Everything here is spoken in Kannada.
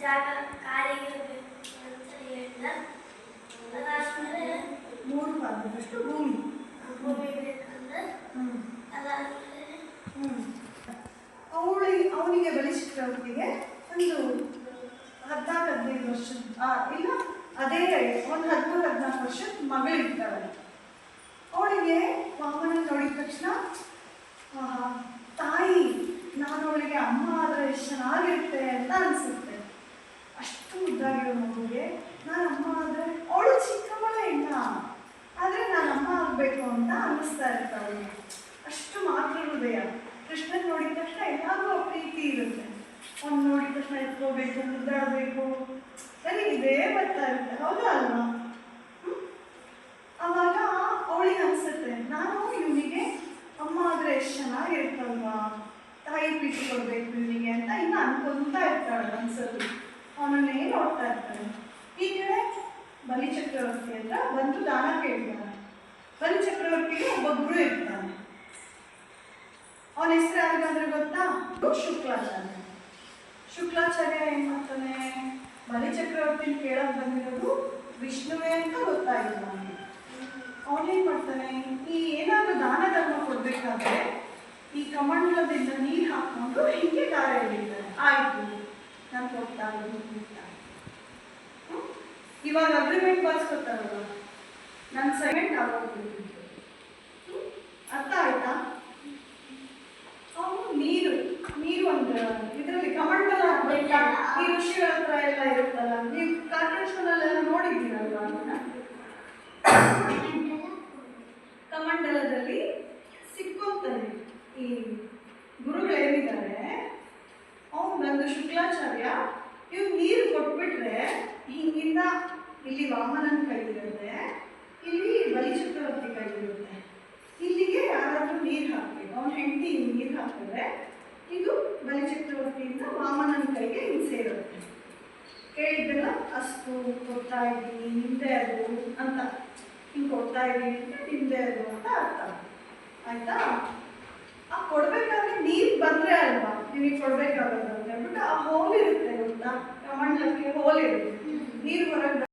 ಜಾಗ. ಕಾಲಿಗಿರಬೇಕು ಅಂತ ಹೇಳಿದ. ಅದಾದ್ಮೇಲೆ ಮೂರು ಭಾಗದಷ್ಟು ಭೂಮಿ. ಭೂಮಿ ಬೇಕಂದ್ರೆ ಹ್ಮ್. ಅದಾದ್ಮೇಲೆ ಅವಳಿಗೆ ಅವನಿಗೆ ಬಲಿಷ್ಠರವರಿಗೆ ಒಂದು ಹದಿನಾಲ್ಕು ಹದಿನೈದು ವರ್ಷ ಆ, ಇಲ್ಲ ಅದೇ ಒಂದು ಹದಿಮೂರು ಹದಿನಾಲ್ಕು ವರ್ಷದ ಮಗಳಿರ್ತಾಳೆ ಅವಳಿಗೆ ವಾಮನ ನೋಡಿದ ತಕ್ಷಣ ಆಹಾ, ತಾಯಿ ನಾನು ಅವಳಿಗೆ ಅಮ್ಮ ಆದರೆ ಎಷ್ಟು ಚೆನ್ನಾಗಿರುತ್ತೆ ಅಂತ ಅನಿಸುತ್ತೆ. ಅಷ್ಟು ಮುದ್ದಾಗಿರೋ ಮಗುಗೆ ನಾನು ಅಮ್ಮ ಆದರೆ ಅವಳು ಚಿಕ್ಕವಳೇ ಇಲ್ಲ. ಆದರೆ ನಾನು ಅಮ್ಮ ಆಗಬೇಕು ಅಂತ ಅನ್ನಿಸ್ತಾ ಇರ್ತಾಳೆ ಅಷ್ಟು ಮಾತ್ರ ಹೃದಯ ಕೃಷ್ಣನ್ ನೋಡಿದ ತಕ್ಷಣ ಎಲ್ಲಾದ್ರೂ ಪ್ರೀತಿ ಇರುತ್ತೆ. ಅವ್ನು ನೋಡಿದ ತಕ್ಷಣ ಎತ್ಕೋಬೇಕು ಮುದ್ದಾಡಬೇಕು. ನನಗೆ ಇದೇ ಬರ್ತಾ ಇರುತ್ತೆ. ಹೌದಾ ಅಲ್ವಾ? ಅವಾಗ ಅವಳಿಗೆ ಅನ್ಸುತ್ತೆ ನಾನು ಇವನಿಗೆ ಅಮ್ಮ ಆದರೆ ಎಷ್ಟು ಚೆನ್ನಾಗಿರುತ್ತಲ್ವಾ ತಾಯಿ ಪ್ರೀತಿ ಕೊಡಬೇಕು ಇವನಿಗೆ ಅಂತ ಇನ್ನು ಅನ್ಕೊಂತ ಇರ್ತಾಳೆ ಅನ್ಸೋದು ಏನು ನೋಡ್ತಾ ಇರ್ತಾಳೆ? ಈ ಕಡೆ ಬಲಿ ಚಕ್ರವರ್ತಿ ಅಂತ ಬಂದು ದಾನ ಕೇಳ್ತಾನೆ. ಬಲಿ ಚಕ್ರವರ್ತಿಗೆ ಒಬ್ಬ ಗುರು ಇರ್ತಾನೆ. ಅವನ ಹೆಸರು ಯಾರಿಗಾದ್ರೆ ಗೊತ್ತಾ? ಶುಕ್ಲಾಚಾರ್ಯ. ಶುಕ್ಲಾಚಾರ್ಯ ಏನ್ ಮಾಡ್ತಾನೆ? ಬಲಿ ಚಕ್ರವರ್ತಿನ ಕೇಳಕ್ ಬಂದಿರೋದು ವಿಷ್ಣುವೇ ಅಂತ ಗೊತ್ತಾಗಿಲ್ಲ ಅವನೇನ್ ಮಾಡ್ತಾನೆ? ಈ ಏನಾದ್ರು ದಾನ ಧರ್ಮ ಕೊಡ್ಬೇಕಾದ್ರೆ ಈ ಕಮಂಡಲದಿಂದ ನೀರು ಹಾಕೊಂಡು ಹೀಗೆ ದಾರ ಎಳಿತಾರೆ ಆಯ್ತು, ನಾನು ಅಂತ. ಹ್ಮ್? ಇವಾಗ ಅಗ್ರಿಮೆಂಟ್ ಬರ್ಸ್ಕೊತಾರಲ್ಲ ನನ್ನ ಸೈಮೆಂಟ್ ಆಗೋಗ್ಬಿಟ್ಟು? ಅರ್ಥ ಆಯ್ತಾ ಅವನು ನೀರು ನೀರು ಒಂದು ಇದರಲ್ಲಿ ಕಮಂಡಲ ಹಾಕ್ಬೇಕಾ? ಈ ಋಷಿಗಳ ಹತ್ರ ಎಲ್ಲ ಇರುತ್ತಲ್ಲ ಬಂದು ಶುಕ್ಲಾಚಾರ್ಯ ಇವ್ ನೀರು ಕೊಟ್ಬಿಟ್ರೆ ಹಿಂಗಿಂದ ಇಲ್ಲಿ ವಾಮನನ ಕೈಲಿರುತ್ತೆ, ಇಲ್ಲಿ ಬಲಿಚಕ್ರವರ್ತಿ ಕೈಗಿರುತ್ತೆ ಇಲ್ಲಿಗೆ ಯಾರಾದರೂ ನೀರು ಹಾಕ್ಬೇಕು, ಅವನ ಹೆಂಡತಿ ನೀರು ಹಾಕಿದ್ರೆ ಇದು ಬಲಿಚಕ್ರವರ್ತಿಯಿಂದ ವಾಮನನ ಕೈಗೆ ಹಿಂಗೆ ಸೇರುತ್ತೆ. ಕೇಳಿದ್ದೆಲ್ಲ ಅಷ್ಟು ಕೊಡ್ತಾ ಇದ್ದೀನಿ, ನಿಂದೆ ಅದು ಅಂತ. ಹಿಂಗೆ ಕೊಡ್ತಾ ಇದ್ದೀನಿ ಅಂತ ನಿಂದೆ ಅದು ಅಂತ ಅರ್ಥ. ಆಯ್ತಾ? ಆ ಅಲ್ವಾ ನಿಮಗೆ ಕೊಡ್ಬೇಕಾಗಲ್ಲ. ಅಂತ ಹೇಳ್ಬಿಟ್ಟು ಆ ಹೋಲ್ ಇರುತ್ತೆ ಗೊತ್ತಾ? ಕಮಂಡಲಕ್ಕೆ ಹೋಲ್ ಇರುತ್ತೆ. ನೀರು ಹೊರಗೆ